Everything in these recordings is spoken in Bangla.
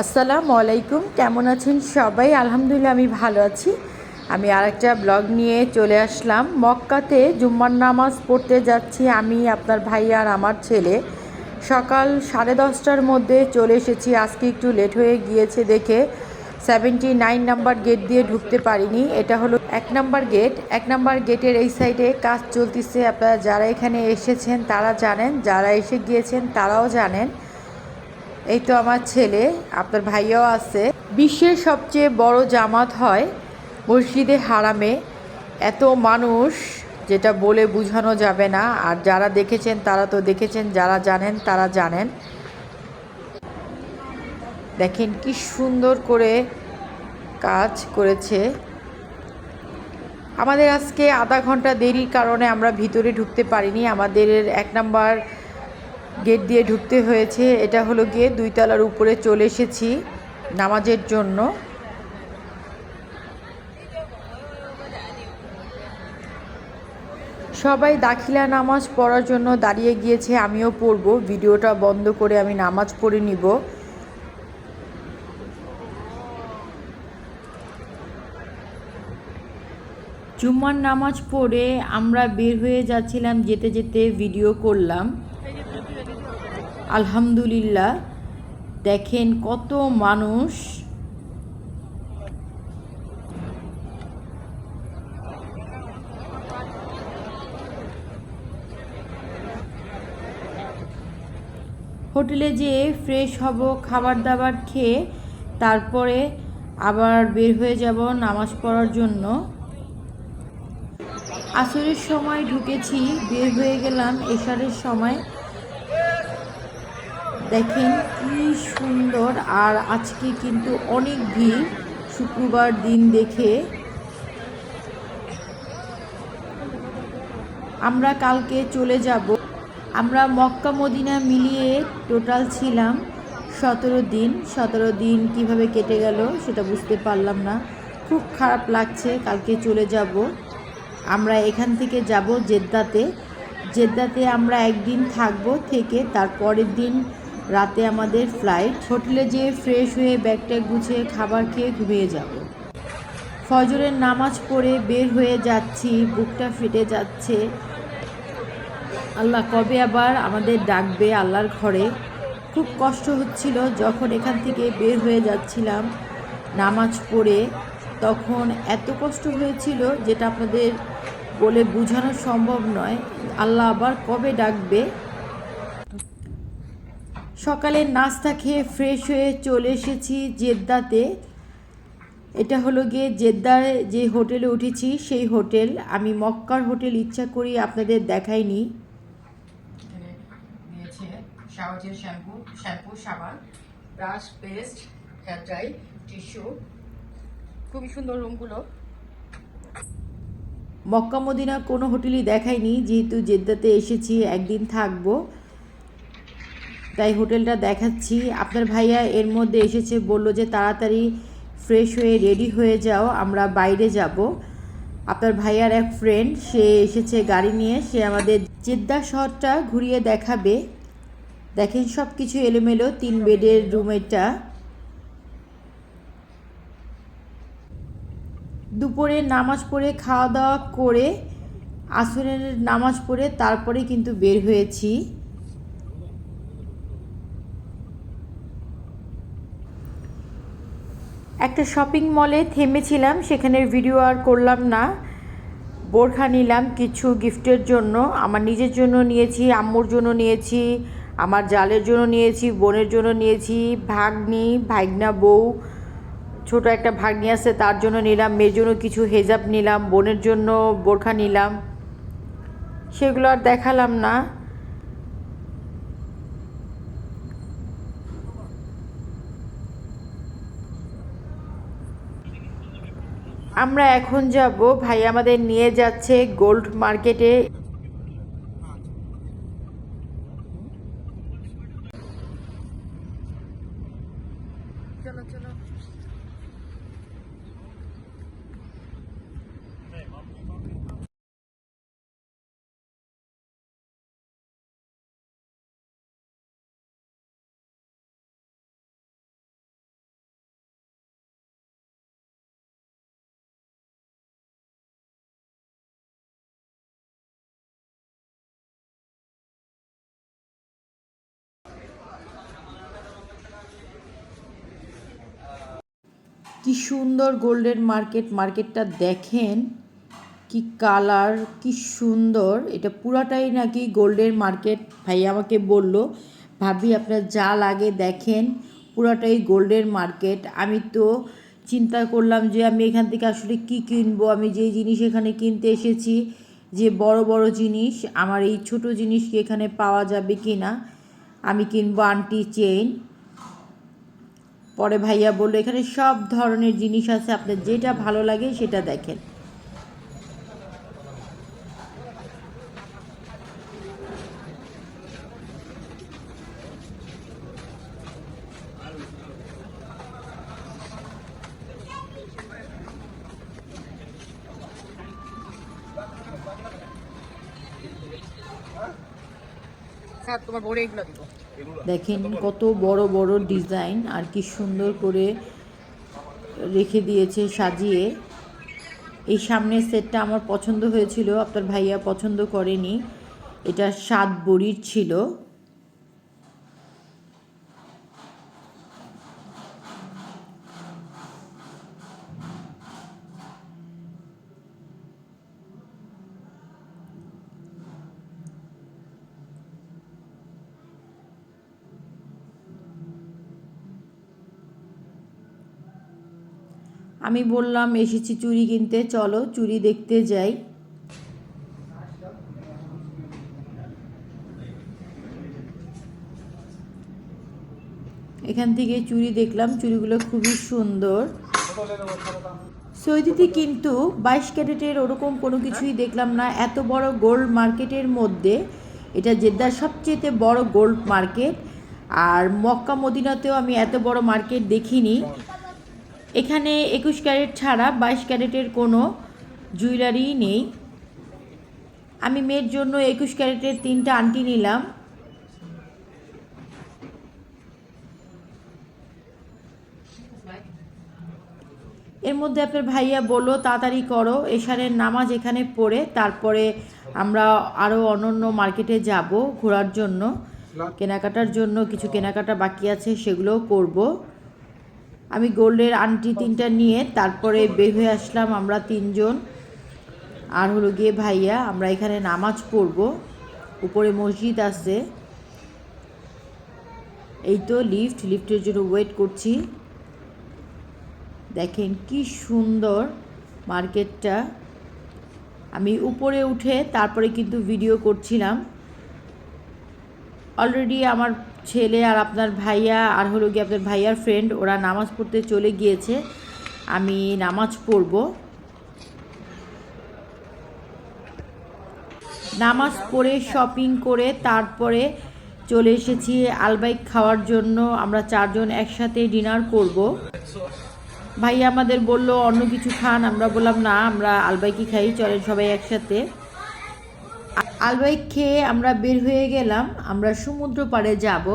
আসসালামু আলাইকুম, কেমন আছেন সবাই? আলহামদুলিল্লাহ, আমি ভালো আছি। আমি আরেকটা ব্লগ নিয়ে চলে আসলাম। মক্কাতে জুম্মার নামাজ পড়তে যাচ্ছি আমি, আপনার ভাই আর আমার ছেলে। সকাল সাড়ে দশটার মধ্যে চলে এসেছি। আজকে একটু লেট হয়ে গিয়েছে দেখে। সেভেন্টি নাইন নাম্বার গেট দিয়ে ঢুকতে পারিনি। এটা হলো এক নাম্বার গেট এক নাম্বার গেটের এই সাইডে কাজ চলতেছে। আপনারা যারা এখানে এসেছেন, তারা জানেন। যারা এসে গিয়েছেন, তারাও জানেন। এই তো আমার ছেলে, আপনার ভাইয়াও আছে। বিশ্বের সবচেয়ে বড় জামাত হয় মসজিদে হারামে। এত মানুষ, যেটা বলে বোঝানো যাবে না, আর যারা দেখেছেন তারা তো দেখেছেন, যারা জানেন তারা জানেন। দেখেন কি সুন্দর করে কাজ করেছে। আমাদের আজকে আধা ঘণ্টা দেরির কারণে আমরা ভিতরে ঢুকতে পারিনি। আমাদের এক নাম্বার গেট দিয়ে ঢুকতে হয়েছে। এটা হলো গিয়ে দুই তলার উপরে চলে এসেছি নামাজের জন্য। সবাই দাখিলা নামাজ পড়ার জন্য দাঁড়িয়ে গিয়েছে, আমিও পড়ব। ভিডিওটা বন্ধ করে আমি নামাজ পড়ে নিব। জুম্মার নামাজ পড়ে আমরা বের হয়ে যাচ্ছিলাম, যেতে যেতে ভিডিও করলাম। আলহামদুলিল্লাহ, দেখেন কত মানুষ হোটেলে যেয়ে ফ্রেশ হব খাবার দাবার খেয়ে, তারপরে আবার বের হয়ে যাব নামাজ পড়ার জন্য। আসরের সময় ঢুকেছি, বের হয়ে গেলাম, এশারের সময়। দেখেন কি সুন্দর। আর আজকে কিন্তু অনেক ভিড়। শুক্রবার দিন দেখে। আমরা কালকে চলে যাব। আমরা মক্কা, মদিনা মিলিয়ে টোটাল ছিলাম সতেরো দিন। সতেরো দিন কীভাবে কেটে গেল সেটা বুঝতে পারলাম না। খুব খারাপ লাগছে কালকে চলে যাব। আমরা এখান থেকে যাব জেদ্দাতে। জেদ্দাতে আমরা একদিন থাকব থেকে তার পরের দিন রাতে আমাদের ফ্লাইট হোটেলে যেয়ে ফ্রেশ হয়ে ব্যাগটা গুছিয়ে খাবার খেয়ে ঘুমিয়ে যাব। ফজরের নামাজ পড়ে বের হয়ে যাচ্ছি, বুকটা ফেটে যাচ্ছে। আল্লাহ কবে আবার আমাদের ডাকবে আল্লাহর ঘরে? খুব কষ্ট হচ্ছিল যখন এখান থেকে বের হয়ে যাচ্ছিলাম নামাজ পড়ে। তখন এত কষ্ট হয়েছিল যেটা আপনাদের বলে বোঝানো সম্ভব নয়। আল্লাহ আবার কবে ডাকবে? সকালে নাস্তা খেয়ে ফ্রেশ হয়ে চলে এসেছি জেদ্দাতে। এটা হলো গিয়ে জেদ্দার যে হোটেলে উঠেছি সেই হোটেল। আমি মক্কার হোটেল ইচ্ছা করি আপনাদের দেখাইনি। শ্যাম্পু শ্যাম্পু সাবান brush paste hair dry tissue. খুবই সুন্দর রুমগুলো। মক্কা মদিনা কোনো হোটেলই দেখাইনি যেহেতু জেদ্দাতে এসেছি একদিন থাকব। তাই হোটেলটা দেখাচ্ছি। আপনার ভাইয়া এর মধ্যে এসেছে, বলল যে তাড়াতাড়ি ফ্রেশ হয়ে রেডি হয়ে যাও, আমরা বাইরে যাব। আপনার ভাইয়ার এক ফ্রেন্ড সে এসেছে গাড়ি নিয়ে, সে আমাদের জেদ্দা শহরটা ঘুরিয়ে দেখাবে। দেখেন সব কিছু এলোমেলো, তিন বেডের রুম এটা দুপুরে নামাজ পড়ে, খাওয়া দাওয়া করে, আসরের নামাজ পড়ে, তারপরে কিন্তু বের হয়েছি। একটা শপিং মলে থেমেছিলাম সেখানের ভিডিও আর করলাম না। বোরখা নিলাম কিছু গিফটের জন্য। আমার নিজের জন্য নিয়েছি, আম্মুর জন্য নিয়েছি, আমার জালের জন্য নিয়েছি, বোনের জন্য নিয়েছি, ভাগ্নি ভাগনা বউ, ছোট একটা ভাগ্নি আছে, তার জন্য নিলাম, মেয়ের জন্য কিছু হেজাব নিলাম, বোনের জন্য বোরখা নিলাম। সেগুলো আর দেখালাম না। আমরা এখন যাব ভাই আমাদের নিয়ে যাচ্ছে গোল্ড মার্কেটে চলো চলো। কি সুন্দর গোল্ডেন মার্কেট। মার্কেটটা দেখেন কি কালার, কি সুন্দর। এটা পুরাটাই নাকি গোল্ডেন মার্কেট, ভাই আমাকে বলল। ভাবি, আপনার যা লাগে দেখেন, পুরাটাই গোল্ডেন মার্কেট। আমি তো চিন্তা করলাম যে আমি এখান থেকে আসলে কি কিনবো? আমি যে জিনিস এখানে কিনতে এসেছি, যে বড় বড় জিনিস, আমার এই ছোট জিনিস কি এখানে পাওয়া যাবে কি না আমি কিনবো আন্টি চেইন। পরে ভাইয়া বলল, এখানে সব ধরনের জিনিস আছে, আপনার যেটা ভালো লাগে সেটা দেখেন। স্যার দেখেন কত বড় বড় ডিজাইন, আর কি সুন্দর করে রেখে দিয়েছে, সাজিয়ে। এই সামনের সেটটা আমার পছন্দ হয়েছিল, আপনার ভাইয়া পছন্দ করেনি। এটা সাত বড়ির ছিল। আমি বললাম, এসেছি চুড়ি কিনতে, চলো চুড়ি দেখতে যাই। এখান থেকে চুড়ি দেখলাম, চুড়িগুলো খুবই সুন্দর। সৈদিতে কিন্তু বাইশ ক্যারেটের ওরকম কোনো কিছুই দেখলাম না। এত বড় গোল্ড মার্কেটের মধ্যে, এটা জেদ্দার সবচেয়ে বড় গোল্ড মার্কেট। আর মক্কা মদিনাতেও আমি এত বড় মার্কেট দেখিনি। এখানে একুশ ক্যারেট ছাড়া বাইশ ক্যারেটের কোনো জুয়েলারি নেই। আমি মেয়ের জন্য একুশ ক্যারেটের তিনটা আংটি নিলাম। এর মধ্যে আপনার ভাইয়া বলল তাড়াতাড়ি করো, এশারের নামাজ এখানে পড়ে, তারপরে আমরা আরও অন্যান্য মার্কেটে যাব ঘোরার জন্য। কেনাকাটার জন্য কিছু কেনাকাটা বাকি আছে, সেগুলোও করব। আমি গোল্ডের আংটি তিনটা নিয়ে তারপরে বের হয়ে আসলাম আমরা তিনজন। আর হলো গিয়ে ভাইয়া, আমরা এখানে নামাজ পড়ব। উপরে মসজিদ আছে। এই তো লিফট, লিফটের জন্য ওয়েট করছি। দেখেন কি সুন্দর মার্কেটটা। আমি উপরে উঠে তারপরে কিন্তু ভিডিও করছিলাম। অলরেডি আমার ছেলে আর আপনার ভাইয়া, আর হলো গিয়ে আপনার ভাইয়ার ফ্রেন্ড ওরা নামাজ পড়তে চলে গিয়েছে। আমি নামাজ পড়ব। নামাজ পড়ে শপিং করে তারপরে চলে এসেছি আলবাইক খাওয়ার জন্য। আমরা চারজন একসাথে ডিনার করব। ভাইয়া আমাদের বলল, অন্য কিছু খান? আমরা বললাম, না, আমরা আলবাইকি খাই, চলেন সবাই একসাথে। আলবাইক খেয়ে আমরা বের হয়ে গেলাম, আমরা সমুদ্র পাড়ে যাব।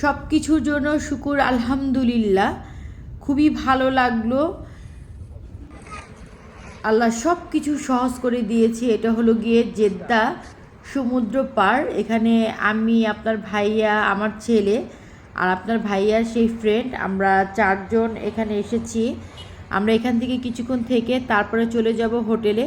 সব কিছুর জন্য শুকুর আলহামদুলিল্লাহ। খুবই ভালো লাগল। আল্লাহ সব কিছু সহজ করে দিয়েছে। এটা হলো গিয়ে জেদ্দা সমুদ্র পার এখানে আমি, আপনার ভাইয়া, আমার ছেলে আর আপনার ভাইয়ার সেই ফ্রেন্ড আমরা চারজন এখানে এসেছি। আমরা এখান থেকে কিছুক্ষণ থেকে তারপরে চলে যাব হোটেলে।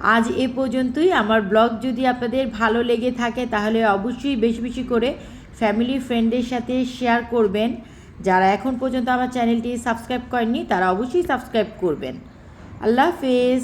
আজ এ পর্যন্তই। আমার ব্লগ যদি আপনাদের ভালো লেগে থাকে, তাহলে অবশ্যই বেশি বেশি করে ফ্যামিলি ফ্রেন্ডের সাথে শেয়ার করবেন। যারা এখন পর্যন্ত আমার চ্যানেলটি সাবস্ক্রাইব করেননি, তারা অবশ্যই সাবস্ক্রাইব করবেন। আল্লাহ হাফেজ।